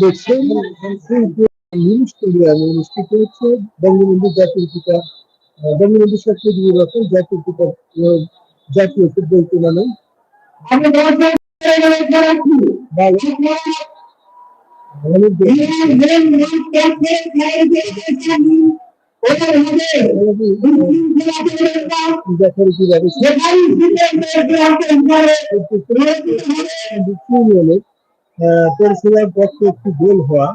দেখছেন অনুষ্ঠিত হচ্ছে বঙ্গবন্ধু জাতির পিতা বঙ্গবন্ধু শেখ মুজিবুর রহমান পিতা জাতীয় ফুটবল টুর্নামেন্ট পরিষেবার পক্ষে একটি গোল হওয়া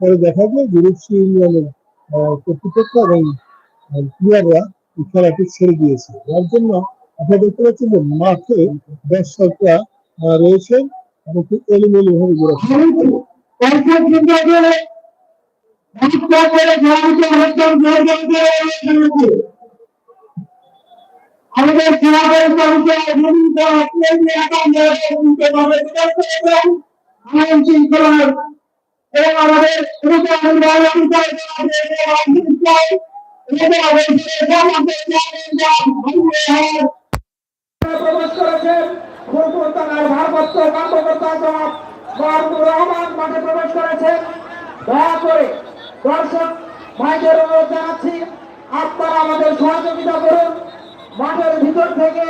পরে দেখা যায় যে ইউনিয়নের কর্তৃপক্ষ এবং প্লেয়াররা খেলাটি ছেড়ে দিয়েছে। যার জন্য আপনারা দেখতে পাচ্ছেন যে মাঠে দর্শকরা আহ, রয়েছেন এবং খুব ভাবে আমাদের আমাদের প্রবেশ করেছেন ফুলপুর থানার ভারপ্রাপ্ত কর্মকর্তা জনাব মাহবুবুর মাঠে প্রবেশ করেছেন দয়া করে দর্শক ভাইদের অনুরোধ জানাচ্ছি আপনারা আমাদের সহযোগিতা করুন মাঠের ভিতর থেকে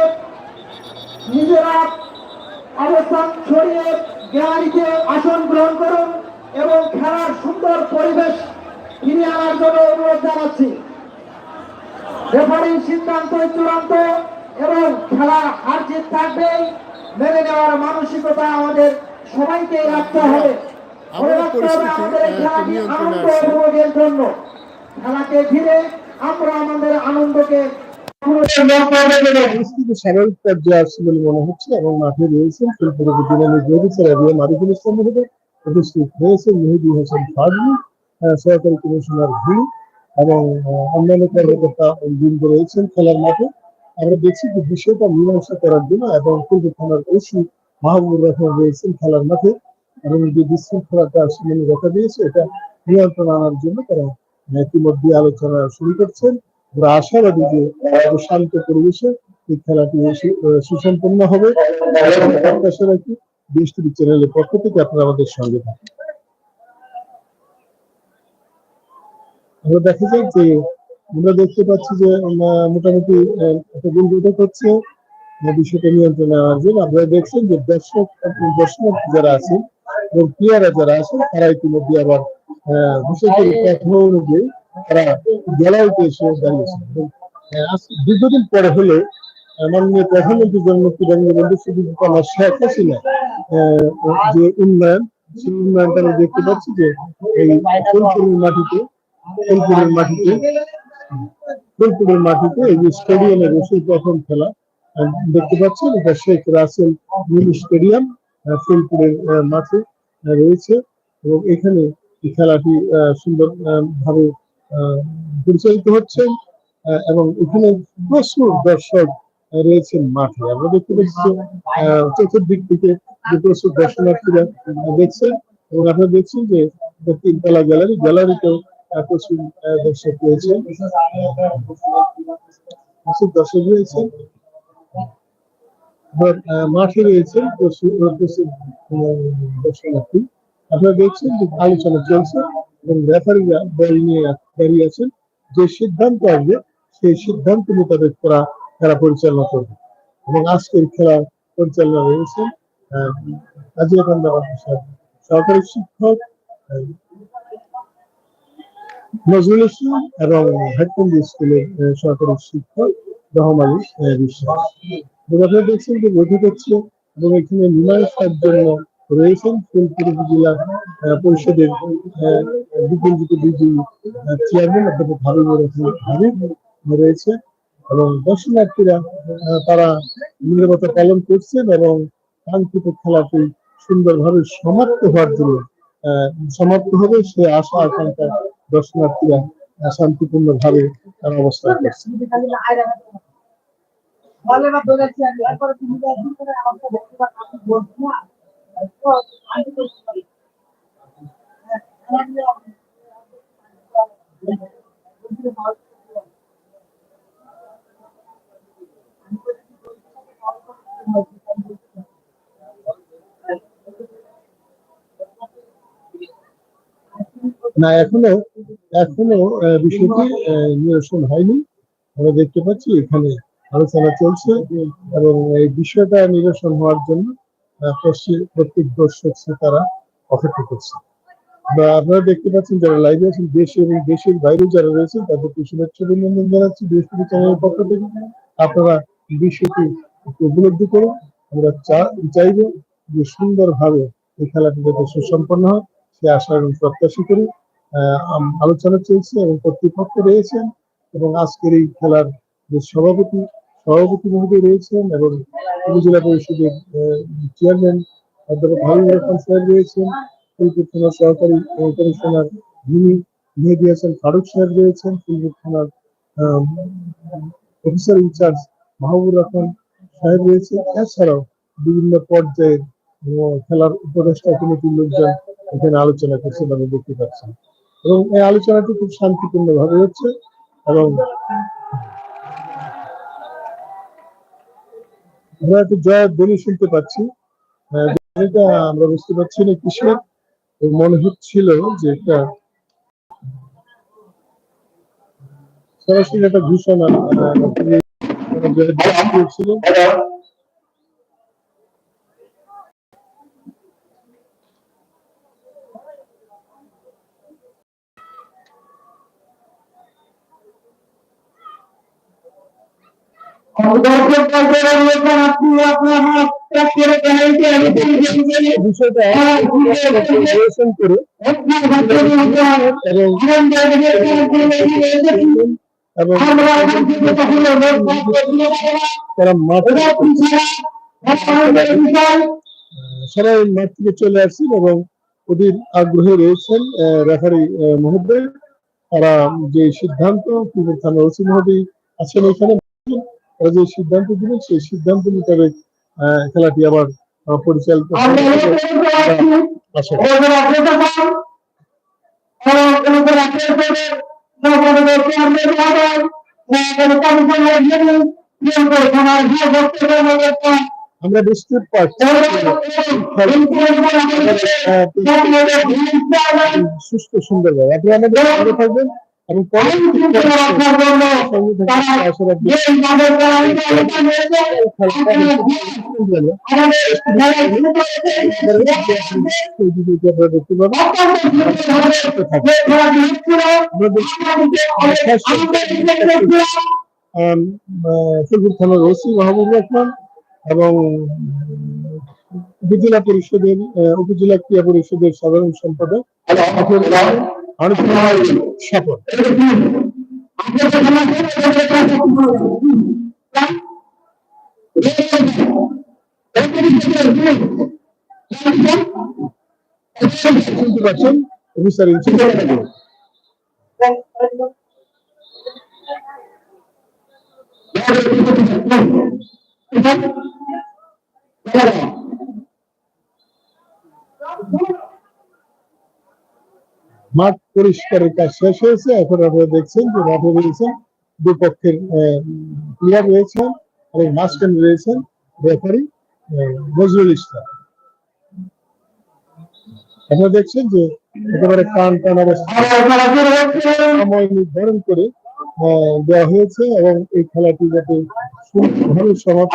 নিজেরা অবস্থান ছড়িয়ে গ্যালারিতে আসন গ্রহণ করুন এবং খেলার সুন্দর পরিবেশ ফিরিয়ে আনার জন্য অনুরোধ জানাচ্ছি রেফারির সিদ্ধান্ত চূড়ান্ত এবং খেলা হার জিত থাকবেই মেনে নেওয়ার মানসিকতা আমাদের সবাইকে রাখতে হবে। আমাদের এই খেলাটি আনন্দ উপভোগের জন্য। খেলাকে ঘিরে আমরা আমাদের আনন্দকে পরিস্থিতি পর্যায়ে আসছে বলে মনে হচ্ছে এবং মাঠে রয়েছেন ফুলপুর উপজেলা নির্বাহী চেয়ারম্যান মারিফুল ইসলাম উপস্থিত রয়েছেন। মেহেদি হোসেন ফাজলি সহকারী কমিশনার ভি এবং অন্যান্য কর্মকর্তা বৃন্দ রয়েছেন খেলার মাঠে। আমরা দেখছি যে বিষয়টা মীমাংসা করার জন্য এবং ফুলপুর থানার ওসি মাহবুবুর রহমান রয়েছেন খেলার মাঠে। এবং যে বিশৃঙ্খলাটা সেখানে দেখা দিয়েছে, এটা নিয়ন্ত্রণ আনার জন্য তারা ইতিমধ্যে আলোচনা শুরু করছেন। আমরা আশাবাদী যে শান্ত পরিবেশে এই খেলাটি সুসম্পন্ন হবে। প্রত্যাশা রাখি দেশ চ্যানেলের পক্ষ থেকে আপনারা আমাদের সঙ্গে থাকুন। আমরা দেখা যায় যে আমরা দেখতে পাচ্ছি যে আহ, মোটামুটি একটা গোল বৈঠক হচ্ছে বিষয়টা নিয়ন্ত্রণে আনার জন্য আপনারা দেখছেন যে দর্শক দর্শনার্থী যারা আছেন এবং প্লেয়াররা যারা আছেন তারা ইতিমধ্যে আবার আহ, বিষয়টির কথা অনুযায়ী তারা গ্যালারিতে এসে দাঁড়িয়েছে এবং, আহ, আজ দীর্ঘদিন পরে হলে মাননীয় প্রধানমন্ত্রী জন্মুক্তি বঙ্গবন্ধু সুদীপ কুমার শেখ হাসিনা যে উন্নয়ন সেই উন্নয়নটা আমরা দেখতে পাচ্ছি যে এই মাটিতে ফুলপুরের মাটিতে। ফুলপুরের মাটিতে এই যে স্টেডিয়ামে বসে প্রথম খেলা দেখতে পাচ্ছেন, এটা শেখ রাসেল মিনি স্টেডিয়াম ফুলপুরের মাঠে রয়েছে। এবং এখানে খেলাটি সুন্দর ভাবে পরিচালিত হচ্ছে এবং এখানে প্রচুর দর্শক রয়েছেন মাঠে। আমরা দেখতে পাচ্ছি চতুর্দিক থেকে যে প্রচুর দর্শনার্থীরা দেখছেন, এবং আপনারা দেখছেন যে তিনতলা গ্যালারি। গ্যালারিতেও দর্শক রয়েছে। প্রচুর দর্শক রয়েছে। মাঠে রয়েছে প্রচুর প্রচুর দর্শনার্থী। আপনারা দেখছেন যে আলোচনা চলছে এবং রেফারিরা বল নিয়ে দাঁড়িয়ে আছেন। যে সিদ্ধান্ত আসবে সেই সিদ্ধান্ত মোতাবেক তারা খেলা পরিচালনা করবে। এবং আজকের খেলা পরিচালনা রয়েছেন আহ, কাজী কান্দা মাদ্রাসার সহকারী শিক্ষক নজরুল ইসলাম এবং হাটকুন্দি স্কুলের আহ, সহকারী শিক্ষক রহমান আলী বিশ্বাস। আপনারা দেখছেন যে বৈঠক হচ্ছে এবং এখানে মীমাংসার জন্য রয়েছেন ফুলপুর আহ, পরিষদের বিকল্পিত বিজয়ী চেয়ারম্যান অধ্যাপক রহমান হাবিব রয়েছে। এবং দর্শনার্থীরা তারা নিরাপত্তা পালন করছেন এবং কাঙ্ক্ষিত খেলাটি সুন্দরভাবে সমাপ্ত হওয়ার জন্য সমাপ্ত হবে সে আশা আকাঙ্ক্ষা দর্শনার্থীরা শান্তিপূর্ণ ভাবে তারা অবস্থান করছে। বলে না বলেছি আমি এরপরে তুমি তো একদিন করে আমাকে দেখতে পাচ্ছ আমি বলছি না, এখনও এখনও বিষয়টি নিরসন হয়নি। আমরা দেখতে পাচ্ছি এখানে আলোচনা চলছে এবং এই বিষয়টা নিরসন হওয়ার জন্য প্রত্যেক- দর্শক, শ্রোতারা অপেক্ষা করছে। বা আপনারা দেখতে পাচ্ছেন যারা লাইভে আছেন, দেশে এবং দেশের বাইরে যারা রয়েছেন তাদেরকে শুভেচ্ছা অভিনন্দন জানাচ্ছি। বিএসপি চ্যানেলের পক্ষ থেকে আপনারা বিষয়টি উপলব্ধি করুন। আমরা চাইব যে সুন্দরভাবে এই খেলাটি যাতে সুসম্পন্ন হয়, সে আশা এবং প্রত্যাশা করি। আলোচনা চলছে এবং কর্তৃপক্ষ রয়েছেন এবং আজকের এই খেলার যে সভাপতি সভাপতি মহোদয় রয়েছেন এবং উপজেলা পরিষদের চেয়ারম্যান অধ্যাপক হাবিবুর রহমান সাহেব রয়েছেন ফুলপুর থানার সহকারী কমিশনার ভূমি মেহেদি হাসান ফারুক সাহেব রয়েছেন ফুলপুর থানার অফিসার ইনচার্জ মাহবুব রহমান সাহেব রয়েছেন। এছাড়াও বিভিন্ন পর্যায়ের খেলার উপদেষ্টা কমিটির লোকজন এখানে আলোচনা করছেন আমি দেখতে পাচ্ছি এবং এই আলোচনাটি খুব শান্তিপূর্ণ ভাবে হচ্ছে এবং আমরা একটু জয়ের ধ্বনি শুনতে পাচ্ছি। যেটা আমরা বুঝতে পারছি না কিসের। মনে হচ্ছিল যে এটা সরাসরি একটা ঘোষণা আহ, তিনি জয়ের ধ্বনি দিয়েছিলেন। দর্শক পর্যায়ে রয়েছেন আপনি আপনার হাত ত্যাগ করে চ্যানেলটি আমি বিষয়টা পরিবেশন করে এবং এবং তারা মাঠে সবাই মাঠ থেকে চলে আসছেন এবং ওদের আগ্রহে রয়েছেন রেফারি মহোদয়। তারা যে সিদ্ধান্ত থানা ওসি মহোদয় আছেন এখানে। তারা যে সিদ্ধান্ত দিলেন সেই সিদ্ধান্ত মোতাবেক খেলাটি আবার পরিচালিত করি। আমরা বুঝতে পারছি। সুস্থ সুন্দর ভাবে আপনি আমাদের সঙ্গে থাকবেন। থানার ওসি মাহবুব রহমান এবং উপজেলা পরিষদের উপজেলা ক্রীড়া পরিষদের সাধারণ সম্পাদক আনুষ্ঠানিক শপথ শুনতে পাচ্ছেন? অফিসার ইনচার্জ মাঠ পরিষ্কারের কাজ শেষ হয়েছে। এখন আপনারা দেখছেন যে মাঠে রয়েছেন দুপক্ষের প্লেয়ার রয়েছেন, এবং মাঝখানে রয়েছেন রেফারি নজরুল ইসলাম। আপনারা দেখছেন যে একেবারে টান টান অবস্থা। নির্ধারণ করে দেওয়া হয়েছে এবং এই খেলাটি যাতে সুন্দরভাবে সমাপ্ত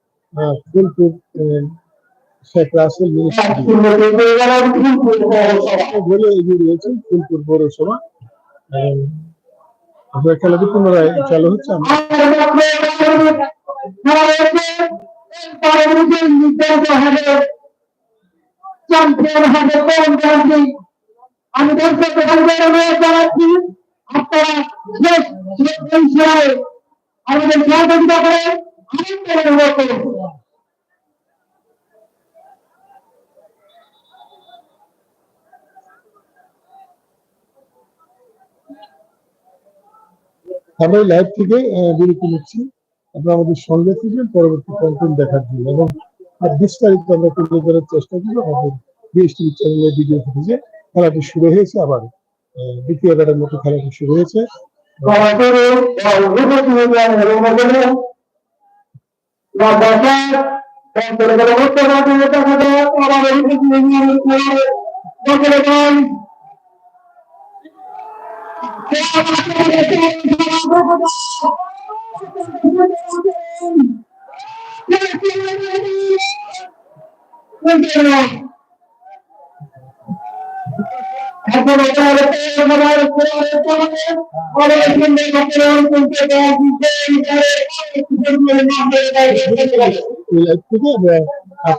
ফুলপুর শেখ রাসেল বলে এগিয়ে রয়েছেন ফুলপুর পৌরসভা খেলাটি পুনরায় চালু হচ্ছে আমি দর্শক জানাচ্ছি আপনারা শেষ শেষ এই সময়ে আমাদের সহযোগিতা করে করুন আমরা লাইভ থেকে বিরতি নিচ্ছি। আপনারা আমাদের সঙ্গে থাকবেন পরবর্তী কন্টেন্ট দেখার জন্য। এবং বিস্তারিত আমরা তুলে ধরার চেষ্টা করব আমাদের বিএসটিভি চ্যানেলের ভিডিও ফুটেজে খেলাটি শুরু হয়েছে আবার। দ্বিতীয় ব্যাটের মতো খেলাটি শুরু হয়েছে। থেকে আহ,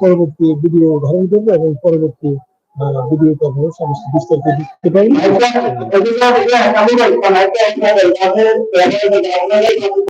পরবর্তী ভিডিও ধারণ করব এবং পরবর্তী ভিডিওতে আপনারা সমস্ত বিস্তারিত দেখতে Thank you.